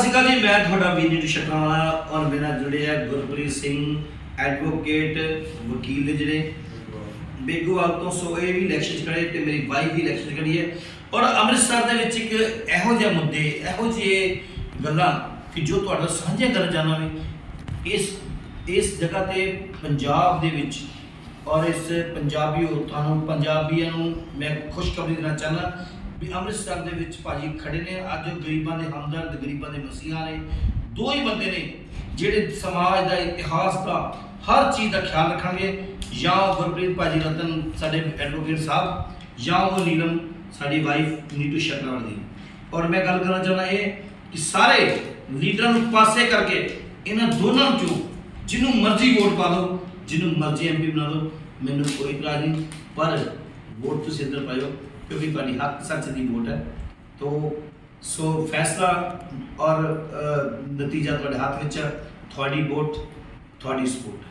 ਸਤਿ ਸ਼੍ਰੀ ਅਕਾਲ ਜੀ ਮੈਂ ਤੁਹਾਡਾ ਵੀਰ ਵਾਲਾ ਔਰ ਮੇਰੇ ਨਾਲ ਜੁੜੇ ਆ ਗੁਰਪ੍ਰੀਤ ਸਿੰਘ ਐਡਵੋਕੇਟ ਵਕੀਲ ਨੇ ਜਿਹੜੇ ਬੇਗੋਵਾਲ ਤੋਂ ਸੋ ਇਹ ਵੀ ਇਲੈਕਸ਼ਨ ਚ ਖੜੇ ਤੇ ਮੇਰੀ ਵਾਈਫ ਵੀ ਇਲੈਕਸ਼ਨ ਚ ਖੜੀ ਹੈ। ਔਰ ਅੰਮ੍ਰਿਤਸਰ ਦੇ ਵਿੱਚ ਇੱਕ ਇਹੋ ਜਿਹੇ ਮੁੱਦੇ, ਇਹੋ ਜਿਹੇ ਗੱਲਾਂ ਕਿ ਜੋ ਤੁਹਾਡਾ ਸਾਂਝੇ ਕਰਨ ਜਾਣਾ ਵੀ ਇਸ ਇਸ ਜਗ੍ਹਾ ਤੇ ਪੰਜਾਬ ਦੇ ਵਿੱਚ ਔਰ ਇਸ ਪੰਜਾਬੀ ਔਰਤਾਂ ਨੂੰ, ਪੰਜਾਬੀਆਂ ਨੂੰ ਮੈਂ ਖੁਸ਼ਖਬਰੀ ਦੇਣਾ ਚਾਹੁੰਦਾ ਵੀ ਅੰਮ੍ਰਿਤਸਰ ਦੇ ਵਿੱਚ ਭਾਜੀ ਖੜੇ ਨੇ। ਅੱਜ ਗਰੀਬਾਂ ਦੇ ਹਮਦਰਦ, ਗਰੀਬਾਂ ਦੇ ਮਸੀਹਾ ਨੇ। ਦੋ ਹੀ ਬੰਦੇ ਨੇ ਜਿਹੜੇ ਸਮਾਜ ਦਾ ਇਤਿਹਾਸ ਦਾ ਹਰ ਚੀਜ਼ ਦਾ ਖਿਆਲ ਰੱਖਣਗੇ। ਜਾਂ ਉਹ ਗੁਰਪ੍ਰੀਤ ਭਾਜੀ ਰਤਨ ਸਾਡੇ ਐਡਵੋਕੇਟ ਸਾਹਿਬ, ਜਾਂ ਉਹ ਨੀਲਮ, ਸਾਡੀ ਵਾਈਫ ਨੀਤੂ ਸ਼ਰਨਾਵਲ ਦੀ ਔਰ ਮੈਂ ਗੱਲ ਕਰਨਾ ਚਾਹੁੰਦਾ ਇਹ ਕਿ ਸਾਰੇ ਲੀਡਰਾਂ ਨੂੰ ਪਾਸੇ ਕਰਕੇ ਇਹਨਾਂ ਦੋਨਾਂ ਚੋਂ ਜਿਹਨੂੰ ਮਰਜ਼ੀ ਵੋਟ ਪਾ ਦਿਓ ਜਿਹਨੂੰ ਮਰਜ਼ੀ ਐਮਪੀ ਬਣਾ ਦਿਓ ਮੈਨੂੰ ਕੋਈ ਇਤਰਾਜ਼ ਨਹੀਂ। ਪਰ ਵੋਟ ਤੁਸੀਂ ਇੱਧਰ ਪਾਇਓ। ਕਿਉਂਕਿ ਤੁਹਾਡੀ ਹੱਕ ਸੱਚ ਦੀ ਵੋਟ ਹੈ ਤੋ ਸੋ ਫੈਸਲਾ ਔਰ ਨਤੀਜਾ ਤੁਹਾਡੇ ਹੱਥ ਵਿੱਚ ਹੈ ਤੁਹਾਡੀ ਵੋਟ ਤੁਹਾਡੀ ਸਪੋਰਟ